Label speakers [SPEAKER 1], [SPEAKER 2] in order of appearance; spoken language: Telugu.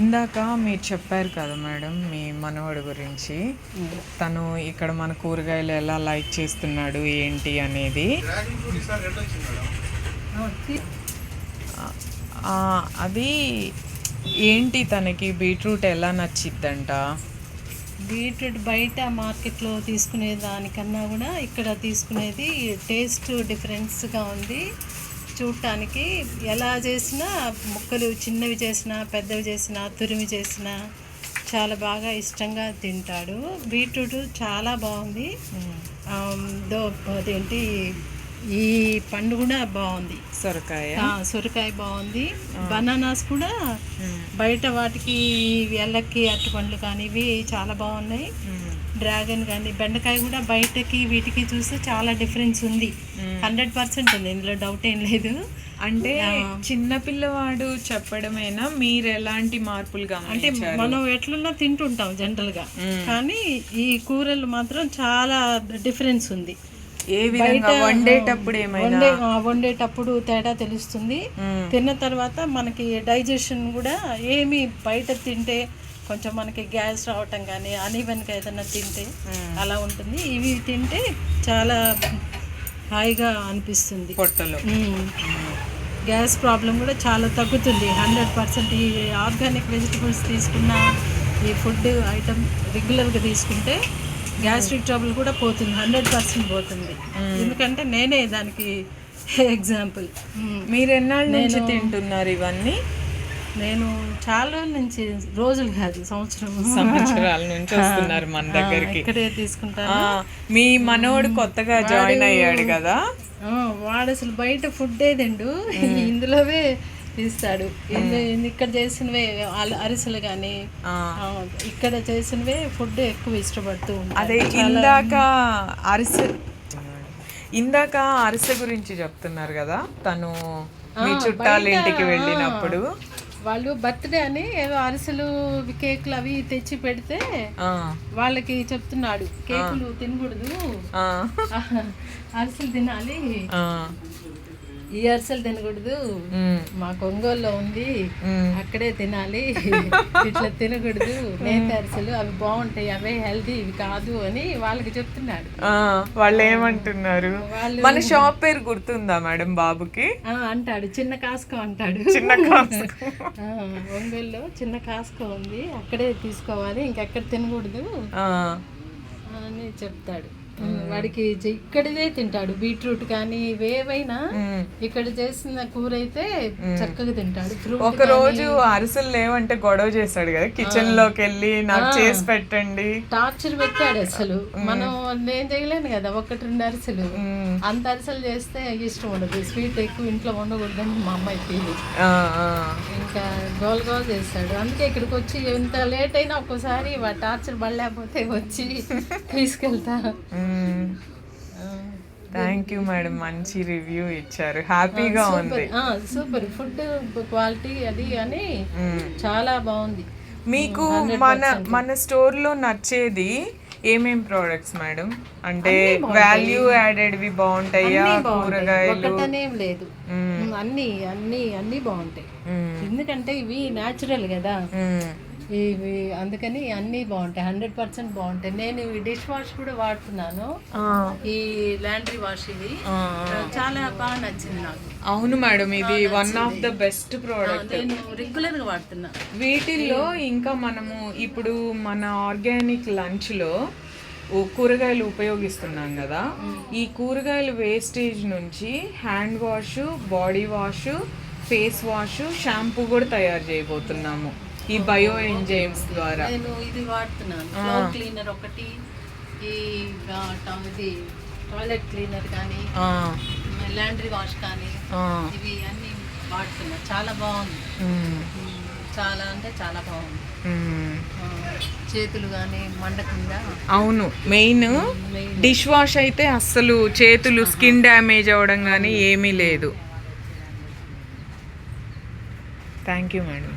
[SPEAKER 1] ఇందాక మీరు చెప్పారు కదా మేడం మీ మనవడు గురించి. తను ఇక్కడ మన కూరగాయలు ఎలా లైక్ చేస్తున్నాడు ఏంటి అనేది. అది ఏంటి తనకి? బీట్రూట్ ఎలా నచ్చిద్దంట?
[SPEAKER 2] బీట్రూట్ బయట మార్కెట్లో తీసుకునే దానికన్నా కూడా ఇక్కడ తీసుకునేది టేస్ట్ డిఫరెన్స్గా ఉంది. చూడటానికి ఎలా చేసినా ముక్కలు చిన్నవి చేసినా పెద్దవి చేసినా తురిమి చేసినా చాలా బాగా ఇష్టంగా తింటాడు. బీట్రూట్ చాలా బాగుంది. దో అదేంటి ఈ పండు కూడా బాగుంది.
[SPEAKER 1] సొరకాయ.
[SPEAKER 2] సొరకాయ బాగుంది. బనానాస్ కూడా బయట వాటికి ఎల్లకి అరటి పండ్లు కానీ ఇవి చాలా బాగున్నాయి. డ్రాగన్ కానీ బెండకాయ కూడా బయటకి వీటికి చూస్తే చాలా డిఫరెన్స్ ఉంది. హండ్రెడ్ పర్సెంట్ ఉంది. ఇందులో డౌట్ ఏం లేదు.
[SPEAKER 1] అంటే చిన్న పిల్లవాడు చెప్పడమేనా? మీరు ఎలాంటి మార్పులు
[SPEAKER 2] అంటే మనం ఎట్లున్నా తింటుంటాం జనరల్గా కానీ ఈ కూరలు మాత్రం చాలా డిఫరెన్స్ ఉంది.
[SPEAKER 1] ఏ విధంగా? వండేటప్పుడు ఏమైనా?
[SPEAKER 2] వండేటప్పుడు తేడా తెలుస్తుంది. తిన్న తర్వాత మనకి డైజెషన్ కూడా ఏమి బయట తింటే కొంచెం మనకి గ్యాస్ రావటం కానీ అనీవెన్గా ఏదైనా తింటే అలా ఉంటుంది. ఇవి తింటే చాలా హాయిగా అనిపిస్తుంది.
[SPEAKER 1] పొట్టలో.
[SPEAKER 2] గ్యాస్ ప్రాబ్లం కూడా చాలా తగ్గుతుంది. హండ్రెడ్ పర్సెంట్ ఈ ఆర్గానిక్ వెజిటబుల్స్ తీసుకున్న ఈ ఫుడ్ ఐటమ్ రెగ్యులర్గా తీసుకుంటే గ్యాస్ట్రిక్ ట్రబుల్ కూడా పోతుంది. హండ్రెడ్ పర్సెంట్ పోతుంది. ఎందుకంటే నేనే దానికి ఎగ్జాంపుల్.
[SPEAKER 1] మీరు ఎన్నాళ్ళ నుంచి తింటున్నారు ఇవన్నీ?
[SPEAKER 2] నేను చాలా రోజుల నుంచి రోజులు కాదు సంవత్సరం.
[SPEAKER 1] సంవత్సరాల నుంచి వస్తున్నారు మన దగ్గరికి.
[SPEAKER 2] ఇక్కడే తీసుకుంటాను.
[SPEAKER 1] మీ మనవడు కొత్తగా జాయిన్ అయ్యాడు కదా?
[SPEAKER 2] వాడు అసలు బయట ఫుడ్ తిండు. ఇందులోవే తీస్తాడు. ఇక్కడ చేసినవే అరిసెలు కానీ ఇక్కడ చేసినవే ఫుడ్ ఎక్కువ ఇష్టపడుతూ
[SPEAKER 1] అదే ఇందాక అరిసె ఇందాక అరిసె గురించి చెప్తున్నారు కదా? తను మీ చుట్టాల ఇంటికి వెళ్ళినప్పుడు.
[SPEAKER 2] వాళ్ళు బర్త్డే అని ఏదో అరిసెలు కేకులు అవి తెచ్చి పెడితే వాళ్ళకి చెప్తున్నాడు కేకులు తినకూడదు. అరిసెలు తినాలి. ఈ అరిసెలు తినకూడదు మా కొంగోల్లో ఉంది. అక్కడే తినాలి. ఇట్లా తినకూడదు. నేత అరిసెలు అవి బాగుంటాయి. అవే హెల్తీ ఇవి కాదు అని వాళ్ళకి చెప్తున్నాడు
[SPEAKER 1] వాళ్ళు ఏమంటున్నారు? మన షాప్ పేరు గుర్తుందా మేడం బాబుకి?
[SPEAKER 2] ఆ, అంటాడు. చిన్న కాస్కో అంటాడు.
[SPEAKER 1] చిన్న
[SPEAKER 2] ఒంగోలులో చిన్న కాస్కో ఉంది. అక్కడే తీసుకోవాలి. ఇంకెక్కడ తినకూడదు. అని చెప్తాడు. వాడికి ఇక్కడిదే తింటాడు. బీట్రూట్ కానీ ఇవేవైనా. ఇక్కడ చేసిన కూర అయితే చక్కగా తింటాడు.
[SPEAKER 1] ఒక రోజు అరిసెలు లేవంటే గొడవ చేశాడు కదా. కిచెన్లోకి వెళ్ళి నాకు చేసి పెట్టండి.
[SPEAKER 2] టార్చర్ పెట్టాడు అసలు. మనం నేను చేయలేను కదా ఒకటి రెండు అరిసెలు. అంత అరిసెలు చేస్తే ఇష్టం ఉండదు. స్వీట్ ఎక్కువ ఇంట్లో ఉండకూడదని మా అమ్మాయి ఫీలింగ్ ఇంకా గోల్ గోల్ చేస్తాడు. అందుకే ఇక్కడికి వచ్చి ఎంత లేట్ అయినా ఒక్కోసారి టార్చర్ పడలేకపోతే వచ్చి తీసుకెళ్తా.
[SPEAKER 1] థ్యాంక్ యూ మేడం మంచి రివ్యూ ఇచ్చారు. హ్యాపీగా ఉంది.
[SPEAKER 2] సూపర్ ఫుడ్ క్వాలిటీ అది అని. చాలా బాగుంది.
[SPEAKER 1] మీకు మన మన store లో నచ్చేది ఏమేం ప్రోడక్ట్స్ మేడం అంటే వాల్యూ యాడెడ్వి బాగుంటాయా? కూరగాయలు?
[SPEAKER 2] లేదు. అన్నీ అన్నీ అన్నీ బాగుంటాయి. ఎందుకంటే ఇవి న్యాచురల్ కదా. ఇవి అందుకని అన్నీ బాగుంటాయి. హండ్రెడ్ పర్సెంట్ బాగుంటాయి. నేను ఈ డిష్ వాష్ కూడా వాడుతున్నాను. ఈ లాండ్రీ వాష్ ఇది చాలా బాగా నచ్చింది నాకు.
[SPEAKER 1] అవును మేడం ఇది one of the best product
[SPEAKER 2] నేను రెగ్యులర్గా వాడుతున్నా.
[SPEAKER 1] వీటిల్లో ఇంకా మనము ఇప్పుడు మన ఆర్గానిక్ లంచ్లో కూరగాయలు ఉపయోగిస్తున్నాం కదా. ఈ కూరగాయల వేస్టేజ్ నుంచి hand wash body wash face wash shampoo కూడా తయారు చేయబోతున్నాము. ఈ బయో ఎంజైమ్స్ ద్వారా.
[SPEAKER 2] నేను ఇది వాడుతున్నాను. ఫ్లోర్ క్లీనర్ ఒకటి ఈ ఇది టాయిలెట్ క్లీనర్ కానీ లాండ్రీ వాష్ కానీ ఇవి అన్నీ వాడుతున్నా. చాలా బాగుంది. చాలా అంటే చాలా బాగుంది. చేతులు కానీ మండకుండా.
[SPEAKER 1] అవును. Main
[SPEAKER 2] main.
[SPEAKER 1] డిష్ వాష్ అయితే అస్సలు చేతులు స్కిన్ డ్యామేజ్ అవ్వడం కానీ ఏమీ లేదు. Thank you madam.